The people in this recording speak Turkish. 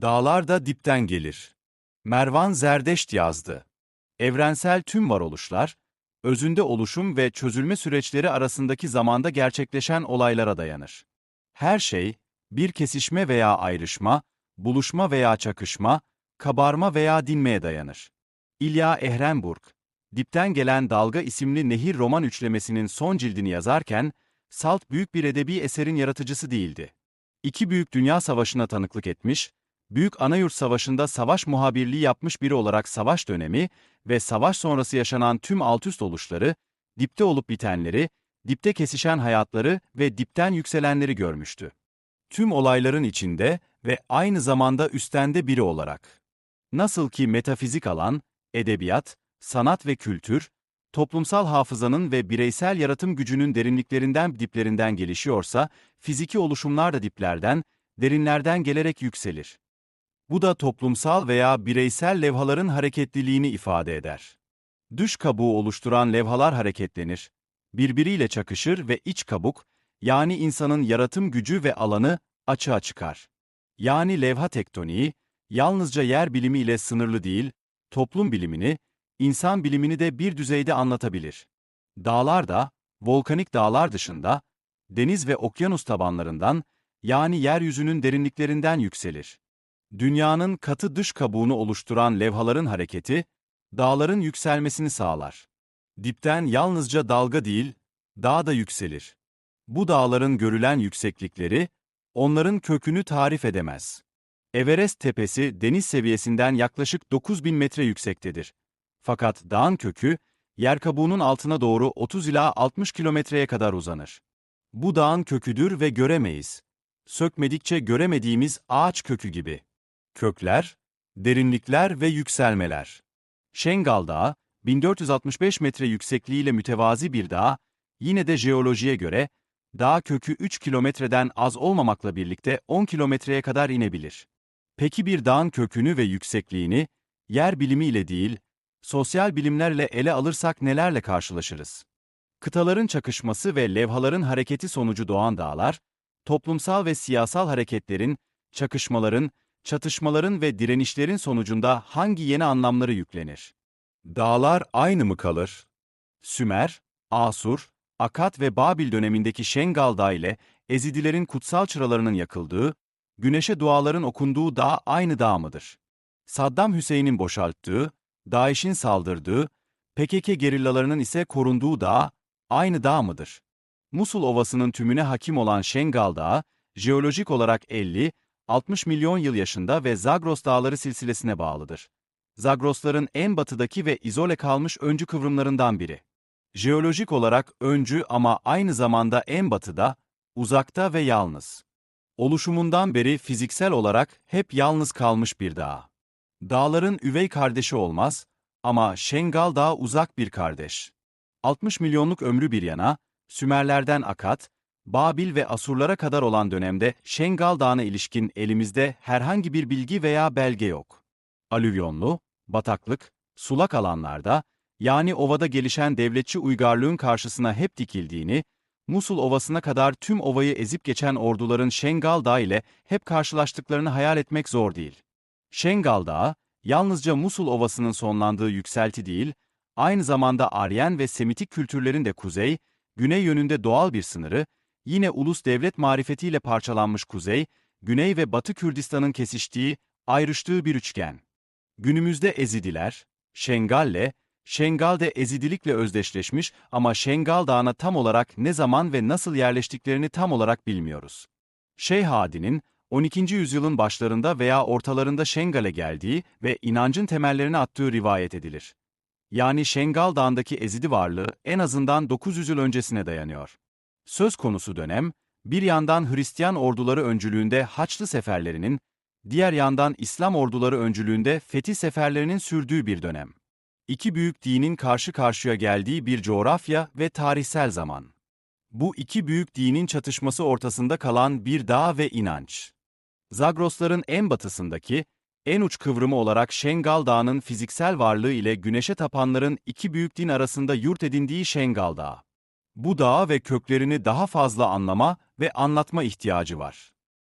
Dağlar da dipten gelir. Mervan Zerdeşt yazdı. Evrensel tüm varoluşlar, özünde oluşum ve çözülme süreçleri arasındaki zamanda gerçekleşen olaylara dayanır. Her şey, bir kesişme veya ayrışma, buluşma veya çakışma, kabarma veya dinmeye dayanır. İlya Ehrenburg, Dipten Gelen Dalga isimli nehir roman üçlemesinin son cildini yazarken, Salt büyük bir edebi eserin yaratıcısı değildi. İki büyük dünya savaşına tanıklık etmiş, Büyük Anayurt Savaşı'nda savaş muhabirliği yapmış biri olarak savaş dönemi ve savaş sonrası yaşanan tüm altüst oluşları, dipte olup bitenleri, dipte kesişen hayatları ve dipten yükselenleri görmüştü. Tüm olayların içinde ve aynı zamanda üstende biri olarak. Nasıl ki metafizik alan, edebiyat, sanat ve kültür, toplumsal hafızanın ve bireysel yaratım gücünün derinliklerinden diplerinden gelişiyorsa, fiziki oluşumlar da diplerden, derinlerden gelerek yükselir. Bu da toplumsal veya bireysel levhaların hareketliliğini ifade eder. Dış kabuğu oluşturan levhalar hareketlenir, birbiriyle çakışır ve iç kabuk, yani insanın yaratım gücü ve alanı açığa çıkar. Yani levha tektoniği, yalnızca yer bilimi ile sınırlı değil, toplum bilimini, insan bilimini de bir düzeyde anlatabilir. Dağlar da, volkanik dağlar dışında, deniz ve okyanus tabanlarından, yani yeryüzünün derinliklerinden yükselir. Dünyanın katı dış kabuğunu oluşturan levhaların hareketi, dağların yükselmesini sağlar. Dipten yalnızca dalga değil, dağ da yükselir. Bu dağların görülen yükseklikleri, onların kökünü tarif edemez. Everest tepesi deniz seviyesinden yaklaşık 9000 metre yüksektedir. Fakat dağın kökü, yer kabuğunun altına doğru 30 ila 60 kilometreye kadar uzanır. Bu dağın köküdür ve göremeyiz. Sökmedikçe göremediğimiz ağaç kökü gibi. Kökler, derinlikler ve yükselmeler. Şengal Dağı, 1465 metre yüksekliğiyle mütevazi bir dağ, yine de jeolojiye göre, dağ kökü 3 kilometreden az olmamakla birlikte 10 kilometreye kadar inebilir. Peki bir dağın kökünü ve yüksekliğini, yer bilimiyle değil, sosyal bilimlerle ele alırsak nelerle karşılaşırız? Kıtaların çakışması ve levhaların hareketi sonucu doğan dağlar, toplumsal ve siyasal hareketlerin, çakışmaların, çatışmaların ve direnişlerin sonucunda hangi yeni anlamları yüklenir? Dağlar aynı mı kalır? Sümer, Asur, Akat ve Babil dönemindeki Şengal Dağı ile Ezidilerin kutsal çıralarının yakıldığı, güneşe duaların okunduğu dağ aynı dağ mıdır? Saddam Hüseyin'in boşalttığı, DAEŞ'in saldırdığı, PKK gerillalarının ise korunduğu dağ aynı dağ mıdır? Musul Ovası'nın tümüne hakim olan Şengal Dağı, jeolojik olarak 50, 60 milyon yıl yaşında ve Zagros Dağları silsilesine bağlıdır. Zagrosların en batıdaki ve izole kalmış öncü kıvrımlarından biri. Jeolojik olarak öncü ama aynı zamanda en batıda, uzakta ve yalnız. Oluşumundan beri fiziksel olarak hep yalnız kalmış bir dağ. Dağların üvey kardeşi olmaz ama Şengal Dağı uzak bir kardeş. 60 milyonluk ömrü bir yana, Sümerlerden Akat, Babil ve Asurlara kadar olan dönemde Şengal Dağı'na ilişkin elimizde herhangi bir bilgi veya belge yok. Alüvyonlu, bataklık, sulak alanlarda, yani ovada gelişen devletçi uygarlığın karşısına hep dikildiğini, Musul Ovası'na kadar tüm ovayı ezip geçen orduların Şengal Dağı ile hep karşılaştıklarını hayal etmek zor değil. Şengal Dağı, yalnızca Musul Ovası'nın sonlandığı yükselti değil, aynı zamanda Aryen ve Semitik kültürlerin de kuzey, güney yönünde doğal bir sınırı, yine ulus devlet marifetiyle parçalanmış kuzey, güney ve batı Kürdistan'ın kesiştiği, ayrıştığı bir üçgen. Günümüzde Ezidiler, Şengal'le, Şengal de Ezidilikle özdeşleşmiş ama Şengal Dağı'na tam olarak ne zaman ve nasıl yerleştiklerini tam olarak bilmiyoruz. Şeyh Hadi'nin, 12. yüzyılın başlarında veya ortalarında Şengal'e geldiği ve inancın temellerini attığı rivayet edilir. Yani Şengal Dağı'ndaki Ezidi varlığı en azından 900 yıl öncesine dayanıyor. Söz konusu dönem, bir yandan Hristiyan orduları öncülüğünde Haçlı seferlerinin, diğer yandan İslam orduları öncülüğünde fetih seferlerinin sürdüğü bir dönem. İki büyük dinin karşı karşıya geldiği bir coğrafya ve tarihsel zaman. Bu iki büyük dinin çatışması ortasında kalan bir dağ ve inanç. Zagrosların en batısındaki, en uç kıvrımı olarak Şengal Dağı'nın fiziksel varlığı ile güneşe tapanların iki büyük din arasında yurt edindiği Şengal Dağı. Bu dağı ve köklerini daha fazla anlama ve anlatma ihtiyacı var.